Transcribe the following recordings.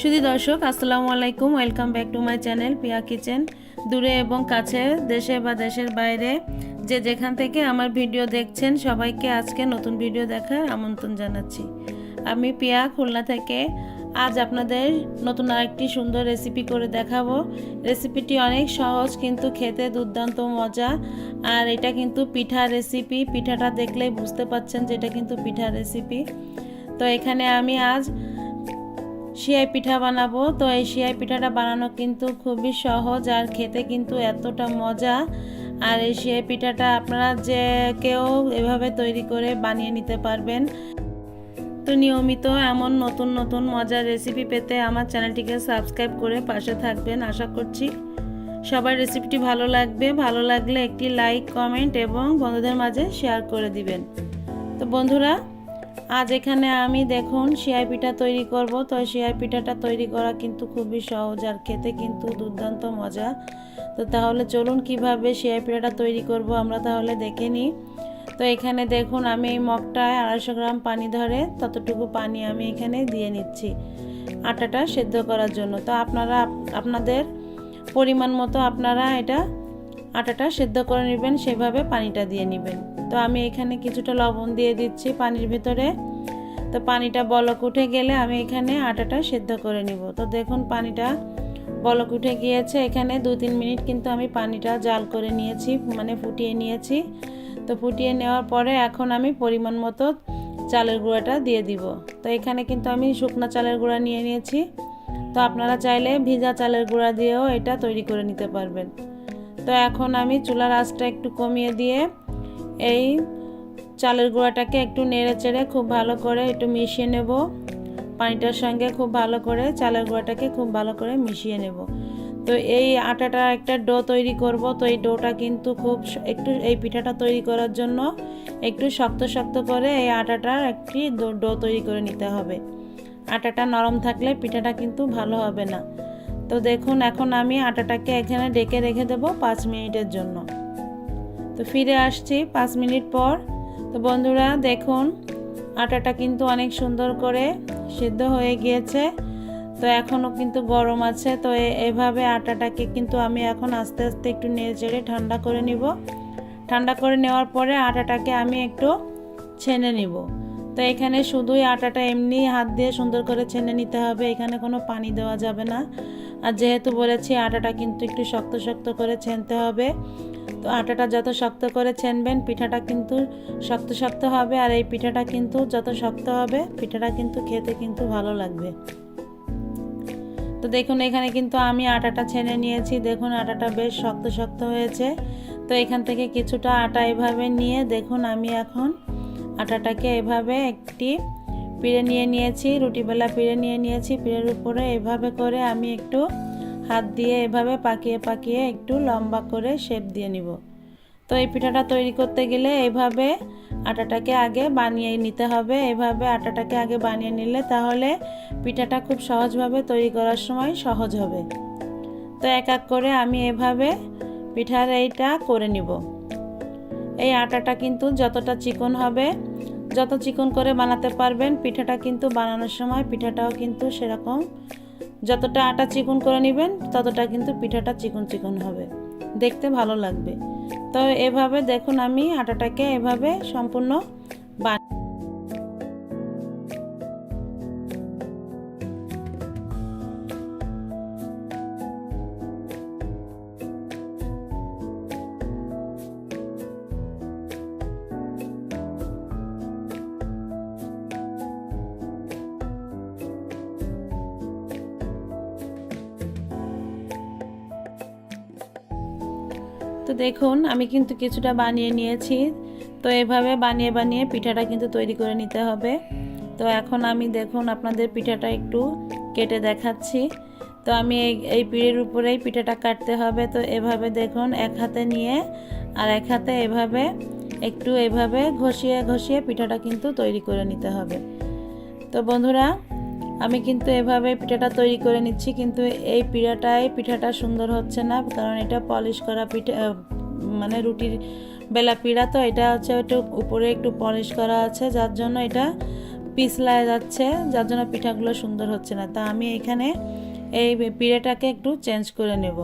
শুধু দর্শক, আসসালামু আলাইকুম। Welcome back to my channel Piya kitchen দূরে এবং কাছে, দেশে বা দেশের বাইরে, যে যেখান থেকে আমার ভিডিও দেখছেন, সবাইকে আজকে নতুন ভিডিও দেখার আমন্ত্রণ জানাচ্ছি। আমি পিয়া, খুলনা থেকে। আজ আপনাদের নতুন আরেকটি সুন্দর রেসিপি করে দেখাবো। রেসিপিটি অনেক সহজ, কিন্তু খেতে দুর্দান্ত মজা। আর এটা কিন্তু পিঠা রেসিপি পিঠাটা দেখলেই বুঝতে পাচ্ছেন যে এটা কিন্তু পিঠা রেসিপি তো এখানে আমি আজ শিয়াই পিঠা বানাবো। তো এই শিয়াই পিঠাটা বানানো কিন্তু খুবই সহজ আর খেতে কিন্তু এতটা মজা। আর এই শিয়াই পিঠাটা আপনারা যে কেউ এভাবে তৈরি করে বানিয়ে নিতে পারবেন। তো নিয়মিত এমন নতুন নতুন মজার রেসিপি পেতে আমার চ্যানেলটিকে সাবস্ক্রাইব করে পাশে থাকবেন, আশা করছি। সবার রেসিপিটি ভালো লাগবে। ভালো লাগলে একটি লাইক কমেন্ট এবং বন্ধুদের মাঝে শেয়ার করে দিবেন। তো বন্ধুরা আজ এখানে আমি দেখুন শিয়াই পিঠা তৈরি করব। তো শিয়াই পিঠাটা তৈরি করা কিন্তু খুবই সহজ আর খেতে কিন্তু দুর্দান্ত মজা। তো তাহলে চলুন কীভাবে শিয়াই পিঠাটা তৈরি করব আমরা তাহলে দেখে নিই। তো এখানে দেখুন আমি এই মগটায় আড়াইশো গ্রাম পানি ধরে ততটুকু পানি আমি এখানে দিয়ে নিচ্ছি আটাটা সেদ্ধ করার জন্য। তো আপনারা আপনাদের পরিমাণ মতো আপনারা এটা আটাটা সেদ্ধ করে নেবেন, সেভাবে পানিটা দিয়ে নেবেন। তো আমি এখানে কিছুটা লবণ দিয়ে দিচ্ছি পানির ভিতরে। তো পানিটা বলক উঠে গেলে আমি এখানে আটাটা সেদ্ধ করে নিব। তো দেখুন পানিটা বলক উঠে গিয়েছে। এখানে দু তিন মিনিট কিন্তু আমি পানিটা জাল করে নিয়েছি মানে ফুটিয়ে নিয়েছি। তো ফুটিয়ে নেওয়ার পরে এখন আমি পরিমাণ মতো চালের গুঁড়াটা দিয়ে দিব। তো এখানে কিন্তু আমি শুকনো চালের গুঁড়া নিয়ে নিয়েছি। তো আপনারা চাইলে ভিজা চালের গুঁড়া দিয়েও এটা তৈরি করে নিতে পারবেন। তো এখন আমি চুলার আঁচটা একটু কমিয়ে দিয়ে এই চালের গুঁড়াটাকে একটু নেড়ে চেড়ে খুব ভালো করে একটু মিশিয়ে নেব। পানিটার সঙ্গে খুব ভালো করে চালের গুঁড়াটাকে খুব ভালো করে মিশিয়ে নেব। তো এই আটাটা একটা ডো তৈরি করব। তো এই ডোটা কিন্তু খুব একটু এই পিঠাটা তৈরি করার জন্য একটু শক্ত শক্ত করে এই আটাটার একটি ডো তৈরি করে নিতে হবে। আটাটা নরম থাকলে পিঠাটা কিন্তু ভালো হবে না। তো দেখুন, এখন আমি আটাটাকে এখানে ডেকে রেখে দেবো পাঁচ মিনিটের জন্য। তো ফিরে আসছি পাঁচ মিনিট পর। তো বন্ধুরা, দেখুন, আটাটা কিন্তু অনেক সুন্দর করে সিদ্ধ হয়ে গিয়েছে। তো এখনও কিন্তু গরম আছে, তো এভাবে আটাটাকে কিন্তু আমি এখন আস্তে আস্তে একটু নেড়ে ঠান্ডা করে নিব। ঠান্ডা করে নেওয়ার পরে আটাটাকে আমি একটু ছেনে নিব। তো এখানে শুধুই আটাটা এমনি হাত দিয়ে সুন্দর করে ছেনে নিতে হবে, এখানে কোনো পানি দেওয়া যাবে না। আর যেহেতু বলেছি, আটাটা কিন্তু একটু শক্ত শক্ত করে ছেনতে হবে তো আটাটা যত শক্ত করে ছেনবেন, পিঠাটা কিন্তু শক্ত শক্ত হবে আর এই পিঠাটা কিন্তু যত শক্ত হবে, পিঠাটা কিন্তু খেতে কিন্তু ভালো লাগবে। তো দেখুন, এখানে কিন্তু আমি আটাটা ছেনে নিয়েছি। দেখুন, আটাটা বেশ শক্ত শক্ত হয়েছে। তো এখান থেকে কিছুটা আটা এভাবে নিয়ে দেখুন, আমি এখন আটাটাকে এভাবে একটি পিড়ে নিয়ে নিয়েছি, রুটিবেলা পিড়ে নিয়ে নিয়েছি। পিড়ের উপরে এভাবে করে আমি একটু হাত দিয়ে এভাবে পাকিয়ে পাকিয়ে একটু লম্বা করে শেপ দিয়ে নিব। তো এই পিঠাটা তৈরি করতে গেলে এভাবে আটাটাকে আগে বানিয়ে নিতে হবে। এভাবে আটাটাকে আগে বানিয়ে নিলে তাহলে পিঠাটা খুব সহজভাবে তৈরি করার সময় সহজ হবে। তো এক এক করে আমি এভাবে পিঠার এইটা করে নিব। এই আটাটা কিন্তু যতটা চিকন হবে, যত চিকন করে বানাতে পারবেন, পিঠাটা কিন্তু বানানোর সময় পিঠাটাও কিন্তু সেরকম যতটা আটা চিকন করে নেবেন, ততটা কিন্তু পিঠাটা চিকন চিকন হবে। দেখতে ভালো লাগবে। তো এভাবে দেখুন আমি আটাটাকে এভাবে সম্পূর্ণ তো দেখুন, আমি কিন্তু কিছুটা বানিয়ে নিয়েছি। তো এভাবে বানিয়ে বানিয়ে পিঠাটা কিন্তু তৈরি করে নিতে হবে। তো এখন আমি দেখুন, আপনাদের পিঠাটা একটু কেটে দেখাচ্ছি। তো আমি এই এই পিড়ের উপরেই পিঠাটা কাটতে হবে। তো এভাবে দেখুন, এক হাতে নিয়ে আর এক হাতে এভাবে, একটু এভাবে ঘষিয়ে ঘষিয়ে পিঠাটা কিন্তু তৈরি করে নিতে হবে। তো বন্ধুরা আমি কিন্তু এভাবে পিঠাটা তৈরি করে নিচ্ছি, কিন্তু এই পিঠাটাই পিঠাটা সুন্দর হচ্ছে না, কারণ এটা পলিশ করা পিঠা মানে রুটির বেলা পিড়া তো এটা হচ্ছে একটু উপরে একটু পলিশ করা আছে, যার জন্য এটা পিছলায় যাচ্ছে, যার জন্য পিঠাগুলো সুন্দর হচ্ছে না। তা আমি এখানে এই পিড়েটাকে একটু চেঞ্জ করে নেব।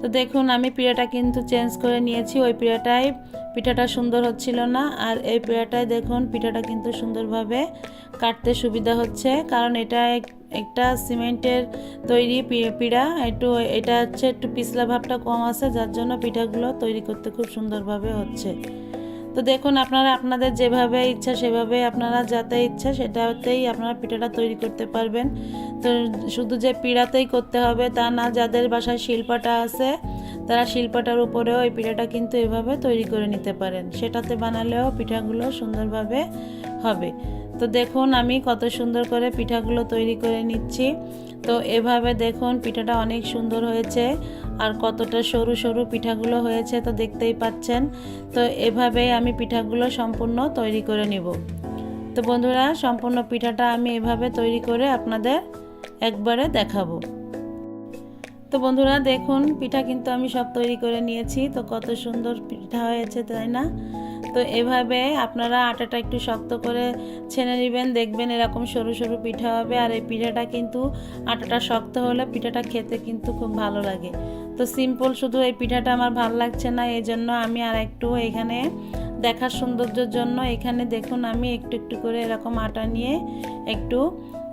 তো দেখুন, আমি পিড়াটা কিন্তু চেঞ্জ করে নিয়েছি, ওই পিড়াটাই পিঠাটা সুন্দর হচ্ছিল না। আর এই পিঠাটায় দেখুন, পিঠাটা কিন্তু সুন্দরভাবে কাটতে সুবিধা হচ্ছে, কারণ এটা একটা সিমেন্টের তৈরি পিড়া। একটু, এটা হচ্ছে একটু পিছলা ভাবটা কম আছে, যার জন্য পিঠাগুলো তৈরি করতে খুব সুন্দরভাবে হচ্ছে। তো দেখুন, আপনারা আপনাদের যেভাবে ইচ্ছা সেভাবে আপনারা যাতে ইচ্ছা সেটাতেই আপনারা পিঠাটা তৈরি করতে পারবেন। তো শুধু যে পিড়াতেই করতে হবে তা না, যাদের বাসায় শিল্পাটা আছে, তারা শিল্পাটার উপরেও এই পিঠাটা কিন্তু এভাবে তৈরি করে নিতে পারেন। সেটাতে বানালেও পিঠাগুলো সুন্দরভাবে হবে। তো দেখুন আমি কত সুন্দর করে পিঠাগুলো তৈরি করে নিচ্ছি। তো এভাবে দেখুন পিঠাটা অনেক সুন্দর হয়েছে আর কতটা সরু সরু পিঠাগুলো হয়েছে তো দেখতেই পাচ্ছেন। তো এভাবেই আমি পিঠাগুলো সম্পূর্ণ তৈরি করে নিব। তো বন্ধুরা, সম্পূর্ণ পিঠাটা আমি এভাবে তৈরি করে আপনাদের একবারে দেখাবো। তো বন্ধুরা, দেখুন পিঠা কিন্তু আমি সব তৈরি করে নিয়েছি। তো কত সুন্দর পিঠা হয়েছে, তাই না? তো এভাবে আপনারা আটাটা একটু শক্ত করে ছেনে নেবেন, দেখবেন এরকম সরু সরু পিঠা হবে আর এই পিঠাটা কিন্তু আটাটা শক্ত হলে পিঠাটা খেতে কিন্তু খুব ভালো লাগে। তো সিম্পল শুধু এই পিঠাটা আমার ভালো লাগছে না এই জন্য আমি আর একটু এখানে দেখার সৌন্দর্যের জন্য এখানে দেখুন আমি একটু একটু করে এরকম আটা নিয়ে একটু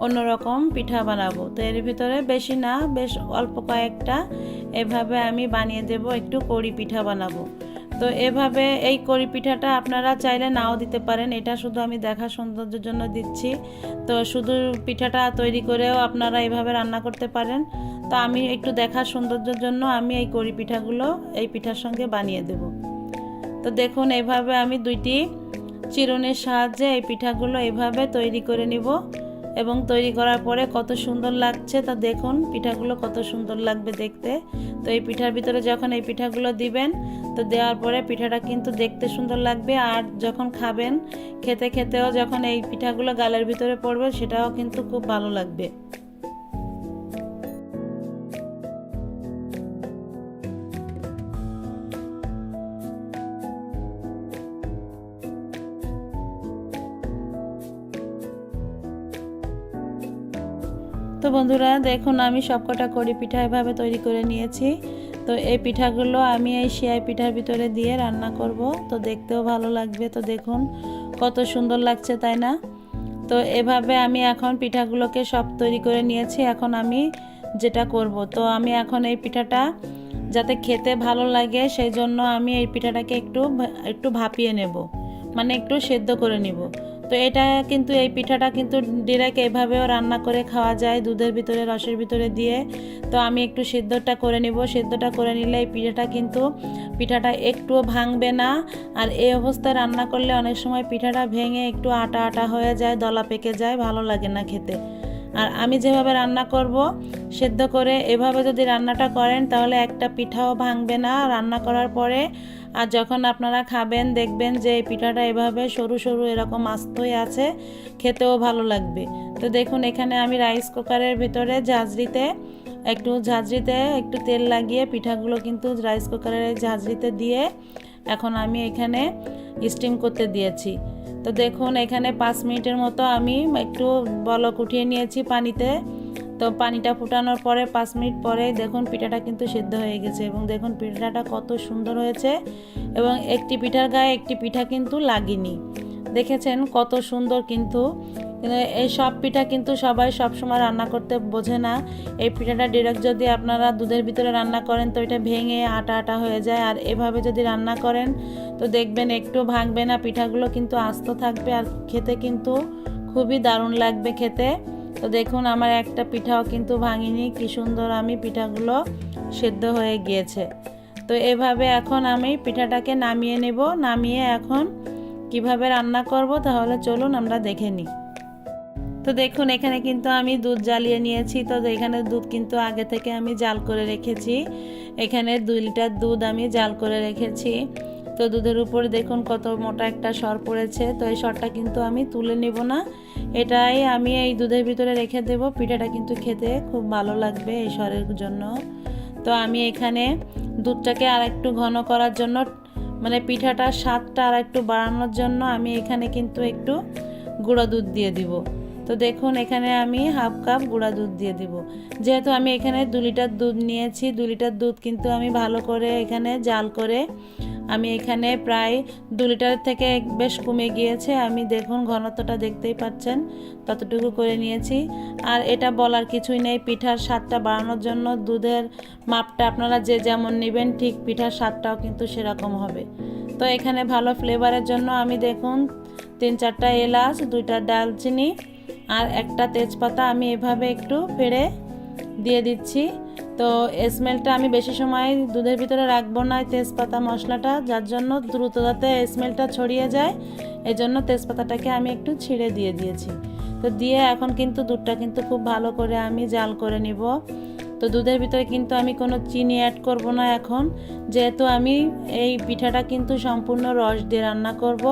অন্যরকম পিঠা বানাবো। তো এর ভিতরে বেশি না, বেশ অল্প কয়েকটা এভাবে আমি বানিয়ে দেব, একটু কড়ি পিঠা বানাবো। তো এভাবে এই কড়ি পিঠাটা আপনারা চাইলে নাও দিতে পারেন। এটা শুধু আমি দেখা সৌন্দর্যের জন্য দিচ্ছি। তো শুধু পিঠাটা তৈরি করেও আপনারা এভাবে রান্না করতে পারেন। তো আমি একটু দেখার সৌন্দর্যের জন্য আমি এই কড়ি পিঠাগুলো এই পিঠার সঙ্গে বানিয়ে দেব। তো দেখুন এইভাবে আমি দুইটি চিরুনির সাহায্যে এই পিঠাগুলো এভাবে তৈরি করে নিব। এবং তৈরি করার পরে কত সুন্দর লাগছে তা দেখুন। পিঠাগুলো কত সুন্দর লাগবে দেখতে। তো এই পিঠার ভিতরে যখন এই পিঠাগুলো দিবেন, তো দেওয়ার পরে পিঠাটা কিন্তু দেখতে সুন্দর লাগবে। আর যখন খাবেন, খেতে খেতেও যখন এই পিঠাগুলো গালের ভিতরে পড়বে, সেটাও কিন্তু খুব ভালো লাগবে। তো বন্ধুরা, দেখুন, আমি সবকটা কড়ি পিঠা এভাবে তৈরি করে নিয়েছি। তো এই পিঠাগুলো আমি এই শিয়াই পিঠার ভিতরে দিয়ে রান্না করব। তো দেখতেও ভালো লাগবে, তো দেখুন, কত সুন্দর লাগছে, তাই না? তো এভাবে আমি এখন পিঠাগুলোকে সব তৈরি করে নিয়েছি, এখন আমি যেটা করব। তো আমি এখন এই পিঠাটা, যাতে খেতে ভালো লাগে, সেই জন্য আমি এই পিঠাটাকে একটু একটু ভাপিয়ে নেব। মানে একটু সেদ্ধ করে নিব। তো এটা কিন্তু এই পিঠাটা কিন্তু ডিরেক্ট এভাবেও রান্না করে খাওয়া যায়, দুধের ভিতরে, রসের ভিতরে দিয়ে। তো আমি একটু সিদ্ধটা করে নিব। সিদ্ধটা করে নিলে এই পিঠাটা কিন্তু পিঠাটা একটুও ভাঙবে না। আর এই অবস্থায় রান্না করলে অনেক সময় পিঠাটা ভেঙে একটু আটা আটা হয়ে যায়, দলা পেকে যায়, ভালো লাগে না খেতে। আর আমি যেভাবে রান্না করব, সেদ্ধ করে এভাবে যদি রান্নাটা করেন, তাহলে একটা পিঠাও ভাঙবে না। রান্না করার পরে আর যখন আপনারা খাবেন, দেখবেন যে এই পিঠাটা এভাবে সরু সরু এরকম আস্ত হয়ে আছে, খেতেও ভালো লাগবে। তো দেখুন, এখানে আমি রাইস কুকারের ভিতরে ঝাঁঝরিতে, একটু ঝাঁঝরিতে একটু তেল লাগিয়ে পিঠাগুলো কিন্তু রাইস কুকারের ঝাঁঝরিতে দিয়ে এখন আমি এখানে স্টিম করতে দিয়েছি। তো দেখুন, এখানে পাঁচ মিনিটের মতো আমি একটু বলক উঠিয়ে নিয়েছি পানিতে। তো পানিটা ফুটানোর পরে পাঁচ মিনিট পরে দেখুন পিঠাটা কিন্তু সেদ্ধ হয়ে গেছে এবং দেখুন পিঠাটা কত সুন্দর হয়েছে এবং একটি পিঠার গায়ে একটি পিঠা কিন্তু লাগেনি। দেখেছেন কত সুন্দর কিন্তু এই সব পিঠা কিন্তু সবাই সব সময় রান্না করতে বোঝে না। এই পিঠাটা ডিরেক্ট যদি আপনারা দুধের ভিতরে রান্না করেন তো এটা ভেঙে আটা আটা হয়ে যায়। আর এভাবে যদি রান্না করেন তো দেখবেন একটু ভাঙবে না, পিঠাগুলো কিন্তু আস্ত থাকবে আর খেতে কিন্তু খুবই দারুণ লাগবে খেতে। তো দেখুন, আমার একটা পিঠাও কিন্তু ভাঙিনি। কি সুন্দর আমি পিঠাগুলো সেদ্ধ হয়ে গিয়েছে। তো এভাবে এখন আমি পিঠাটাকে নামিয়ে নেব। নামিয়ে এখন কীভাবে রান্না করব তাহলে চলুন আমরা দেখে নিই। তো দেখুন, এখানে কিন্তু আমি দুধ জ্বালিয়ে নিয়েছি। তো এখানে দুধ কিন্তু আগে থেকে আমি জাল করে রেখেছি। এখানে দুই লিটার দুধ আমি জাল করে রেখেছি। তো দুধের উপরে দেখুন কত মোটা একটা সর পড়েছে। তো এই সরটা কিন্তু আমি তুলে নেব না। এটাই আমি এই দুধের ভিতরে রেখে দেব। পিঠাটা কিন্তু খেতে খুব ভালো লাগবে এই সরের জন্য। তো আমি এখানে দুধটাকে আর একটু ঘন করার জন্য মানে পিঠাটার স্বাদটা আর একটু বাড়ানোর জন্য আমি এখানে কিন্তু একটু গুঁড়ো দুধ দিয়ে দিব। তো দেখুন, এখানে আমি হাফ কাপ গুঁড়া দুধ দিয়ে দিব। যেহেতু আমি এখানে দু লিটার দুধ নিয়েছি, দু লিটার দুধ কিন্তু আমি ভালো করে এখানে জাল করে আমি এখানে প্রায় দু লিটার থেকে বেশ কমে গিয়েছে। আমি দেখুন, ঘনত্বটা দেখতেই পাচ্ছেন, ততটুকু করে নিয়েছি। আর এটা বলার কিছুই নেই, পিঠার স্বাদটা বাড়ানোর জন্য দুধের মাপটা আপনারা যে যেমন নেবেন, ঠিক পিঠার স্বাদটাও কিন্তু সেরকম হবে। তো এখানে ভালো ফ্লেভারের জন্য আমি দেখুন, তিন চারটা এলাচ, দুইটা ডালচিনি আর একটা তেজপাতা আমি এভাবে একটু পেড়ে দিয়ে দিচ্ছি। তো স্মেলটা আমি বেশি সময় দুধের ভিতরে রাখব না তেজপাতা মশলাটা, যার জন্য দ্রুত যাতে স্মেলটা ছড়িয়ে যায়। এই জন্য তেজপাতাটাকে আমি একটু ছিঁড়ে দিয়ে দিয়েছি। তো দিয়ে এখন কিন্তু দুধটা কিন্তু খুব ভালো করে আমি জাল করে নিব। তো দুধের ভিতরে কিন্তু আমি কোনো চিনি অ্যাড করব না এখন। যেহেতু আমি এই পিঠাটা কিন্তু সম্পূর্ণ রস দিয়ে রান্না করব।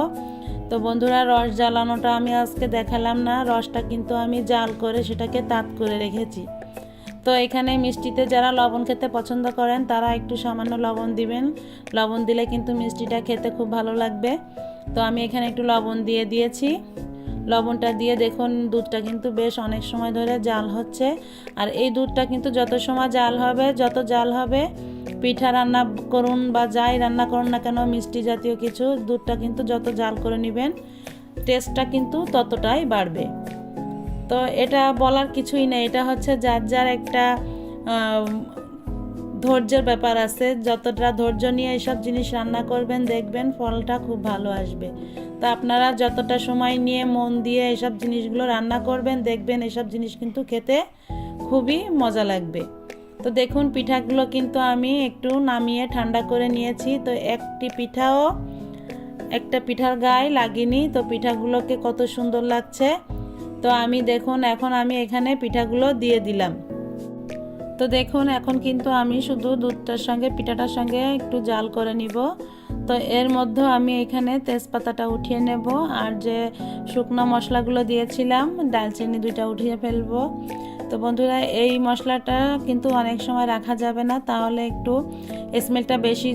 তো বন্ধুরা, রস জ্বালানোটা আমি আজকে দেখালাম না। রসটা কিন্তু আমি জাল করে সেটাকে তাঁত করে রেখেছি। তো এখানে মিষ্টিতে যারা লবণ খেতে পছন্দ করেন, তারা একটু সামান্য লবণ দিবেন। লবণ দিলে কিন্তু মিষ্টিটা খেতে খুব ভালো লাগবে। তো আমি এখানে একটু লবণ দিয়ে দিয়েছি। লবণটা দিয়ে দেখুন, দুধটা কিন্তু বেশ অনেক সময় ধরে জাল হচ্ছে। আর এই দুধটা কিন্তু যত সময় জাল হবে, যত জাল হবে পিঠা রান্না করুন বা যাই রান্না করুন না কেন, মিষ্টি জাতীয় কিছু, দুধটা কিন্তু যত জাল করে নেবেন টেস্টটা কিন্তু ততটাই বাড়বে। তো এটা বলার কিছুই নেই, এটা হচ্ছে যার যার একটা ধৈর্যের ব্যাপার আছে, যতটা ধৈর্য নিয়ে এইসব জিনিস রান্না করবেন, দেখবেন ফলটা খুব ভালো আসবে। তো আপনারা যতটা সময় নিয়ে মন দিয়ে এসব জিনিসগুলো রান্না করবেন, দেখবেন এসব জিনিস কিন্তু খেতে খুবই মজা লাগবে। তো দেখুন, পিঠাগুলো কিন্তু আমি একটু নামিয়ে ঠান্ডা করে নিয়েছি। তো একটি পিঠাও একটা পিঠার গায়ে লাগিনি। তো পিঠাগুলোকে কত সুন্দর লাগছে। তো আমি দেখুন, এখন আমি এখানে পিঠাগুলো দিয়ে দিলাম। তো দেখুন, এখন কিন্তু আমি শুধু দুধটার সঙ্গে, পিঠাটার সঙ্গে একটু জাল করে নিব। তো এর মধ্যে আমি এখানে তেজপাতাটা উঠিয়ে নেব। আর যে শুকনো মশলাগুলো দিয়েছিলাম, ডালচিনি দুইটা উঠিয়ে ফেলব। তো বন্ধুরা, এই মশলাটা কিন্তু অনেক সময় রাখা যাবে না। তাহলে একটু স্মেলটা বেশি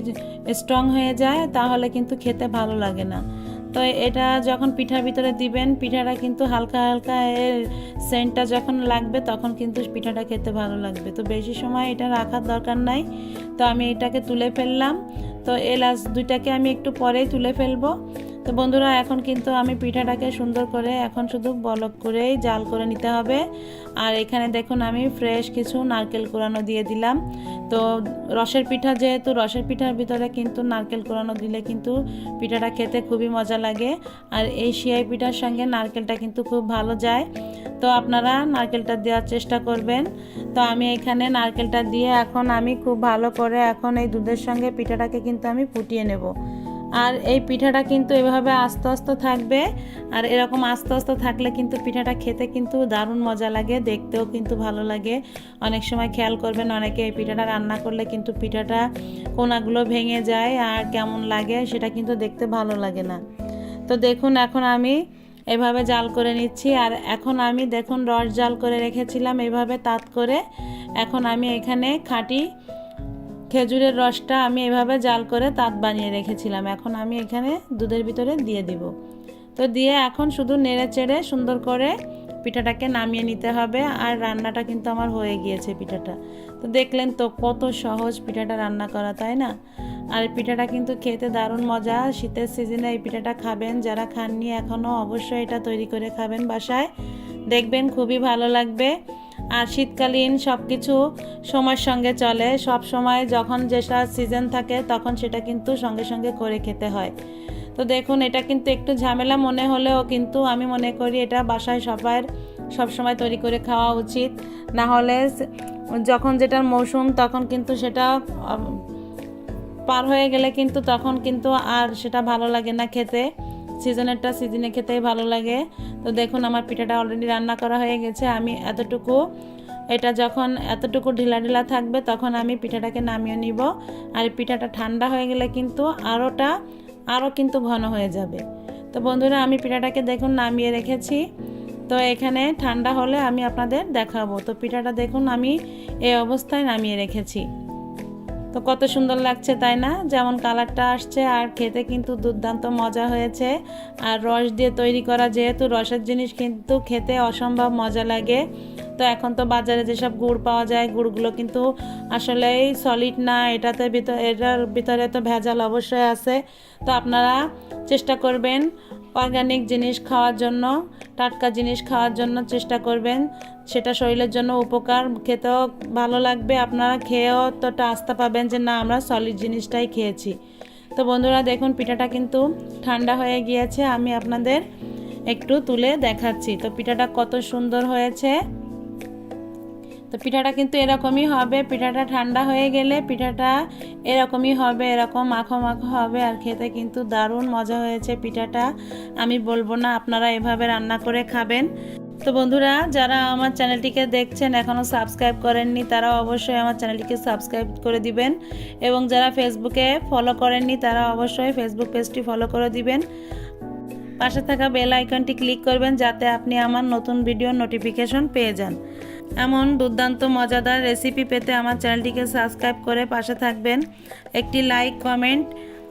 স্ট্রং হয়ে যায়, তাহলে কিন্তু খেতে ভালো লাগে না। তো এটা যখন পিঠার ভিতরে দিবেন, পিঠাটা কিন্তু হালকা হালকা এর সেন্টটা যখন লাগবে, তখন কিন্তু পিঠাটা খেতে ভালো লাগবে। তো বেশি সময় এটা রাখার দরকার নাই। তো আমি এটাকে তুলে ফেললাম। তো এলাচ দুইটাকে আমি একটু পরেই তুলে ফেলব। তো বন্ধুরা, এখন কিন্তু আমি পিঠাটাকে সুন্দর করে এখন শুধু বলক করেই জাল করে নিতে হবে। আর এখানে দেখুন, আমি ফ্রেশ কিছু নারকেল কোরানো দিয়ে দিলাম। তো রসের পিঠা যেহেতু, রসের পিঠার ভিতরে কিন্তু নারকেল কোরানো দিলে কিন্তু পিঠাটা খেতে খুবই মজা লাগে। আর এই শিয়াই পিঠার সঙ্গে নারকেলটা কিন্তু খুব ভালো যায়। তো আপনারা নারকেলটা দেওয়ার চেষ্টা করবেন। তো আমি এখানে নারকেলটা দিয়ে এখন আমি খুব ভালো করে এখন এই দুধের সঙ্গে পিঠাটাকে কিন্তু আমি ফুটিয়ে নেব। আর এই পিঠাটা কিন্তু এভাবে আস্তে আস্তে থাকবে। আর এরকম আস্তে আস্তে থাকলে কিন্তু পিঠাটা খেতে কিন্তু দারুণ মজা লাগে, দেখতেও কিন্তু ভালো লাগে। অনেক সময় খেয়াল করবেন, অনেকে এই পিঠাটা রান্না করলে কিন্তু পিঠাটা কোনাগুলো ভেঙে যায় আর কেমন লাগে সেটা কিন্তু দেখতে ভালো লাগে না। তো দেখুন, এখন আমি এভাবে জাল করে নিচ্ছি। আর এখন আমি দেখুন, রস জাল করে রেখেছিলাম এভাবে তাত করে। এখন আমি এখানে খাঁটি খেজুরের রসটা আমি এভাবে জাল করে তাঁত বানিয়ে রেখেছিলাম। এখন আমি এখানে দুধের ভিতরে দিয়ে দিব। তো দিয়ে এখন শুধু নেড়ে চেড়ে সুন্দর করে পিঠাটাকে নামিয়ে নিতে হবে আর রান্নাটা কিন্তু আমার হয়ে গিয়েছে পিঠাটা। তো দেখলেন তো কত সহজ পিঠাটা রান্না করা, তাই না? আর পিঠাটা কিন্তু খেতে দারুণ মজা। শীতের সিজনে এই পিঠাটা খাবেন, যারা খাননি এখনও অবশ্যই এটা তৈরি করে খাবেন বাসায়। দেখবেন খুবই ভালো লাগবে। আর শীতকালীন সব কিছু সময়ের সঙ্গে চলে। সব সময় যখন যেটা সিজন থাকে, তখন সেটা কিন্তু সঙ্গে সঙ্গে করে খেতে হয়। তো দেখুন, এটা কিন্তু একটু ঝামেলা মনে হলেও কিন্তু আমি মনে করি এটা বাসায় সবাই সবসময় তৈরি করে খাওয়া উচিত। না হলে যখন যেটার মৌসুম, তখন কিন্তু সেটা পার হয়ে গেলে কিন্তু তখন কিন্তু আর সেটা ভালো লাগে না খেতে। সিজনেরটা সিজনে খেতেই ভালো লাগে। তো দেখুন, আমার পিঠাটা অলরেডি রান্না করা হয়ে গেছে। আমি এতটুকু, এটা যখন এতটুকু ঢিলা ঢিলা থাকবে, তখন আমি পিঠাটাকে নামিয়ে নিব। আর পিঠাটা ঠান্ডা হয়ে গেলে কিন্তু আরোটা আরও কিন্তু ঘন হয়ে যাবে। তো বন্ধুরা, আমি পিঠাটাকে দেখুন, নামিয়ে রেখেছি। তো এখানে ঠান্ডা হলে আমি আপনাদের দেখাবো। তো পিঠাটা দেখুন, আমি এই অবস্থায় নামিয়ে রেখেছি। তো কত সুন্দর লাগছে, তাই না? যেমন কালারটা আসছে, আর খেতে কিন্তু দুর্দান্ত মজা হয়েছে। আর রস দিয়ে তৈরি করা যেহেতু, রসের জিনিস কিন্তু খেতে অসম্ভব মজা লাগে। তো এখন তো বাজারে যেসব গুড় পাওয়া যায়, গুড়গুলো কিন্তু আসলেই সলিড না, এটাতে ভিতর, এটার ভিতরে তো ভেজাল অবশ্যই আছে। তো আপনারা চেষ্টা করবেন অর্গানিক জিনিস খাওয়ার জন্য, টাটকা জিনিস খাওয়ার জন্য চেষ্টা করবেন। সেটা শরীরের জন্য উপকার, খেতেও ভালো লাগবে। আপনারা খেয়েও তো আস্থা পাবেন যে, না, আমরা সলিড জিনিসটাই খেয়েছি। তো বন্ধুরা, দেখুন, পিঠাটা কিন্তু ঠান্ডা হয়ে গিয়েছে। আমি আপনাদের একটু তুলে দেখাচ্ছি। তো পিঠাটা কত সুন্দর হয়েছে। তো পিঠাটা কিন্তু এরকমই হবে, পিঠাটা ঠান্ডা হয়ে গেলে পিঠাটা এরকমই হবে, এরকম মাখো মাখো হবে আর খেতে কিন্তু দারুণ মজা হয়েছে পিঠাটা। আমি বলব না আপনারা এভাবে রান্না করে খাবেন। তো বন্ধুরা, যারা আমার চ্যানেলটিকে দেখছেন এখনও সাবস্ক্রাইব করেননি তারা অবশ্যই আমার চ্যানেলটিকে সাবস্ক্রাইব করে দিবেন। এবং যারা ফেসবুকে ফলো করেননি, তারা অবশ্যই ফেসবুক পেজটি ফলো করে দিবেন। পাশে থাকা বেল আইকনটি ক্লিক করবেন যাতে আপনি আমার নতুন ভিডিওর নোটিফিকেশন পেয়ে যান। এমন দুর্দান্ত, মজাদার রেসিপি পেতে আমার চ্যানেলটিকে সাবস্ক্রাইব করে পাশে থাকবেন। একটি লাইক, কমেন্ট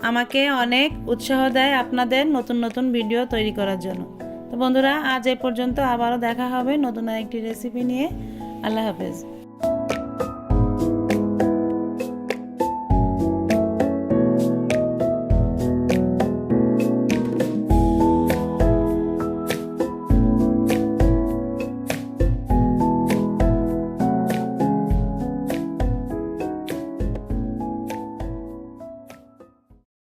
আমাকে অনেক উৎসাহ দেয় আপনাদের নতুন নতুন ভিডিও তৈরি করার জন্য। তো বন্ধুরা, আজ এ পর্যন্ত আবারও দেখা হবে নতুন আরেকটি রেসিপি নিয়ে। আল্লাহ হাফেজ।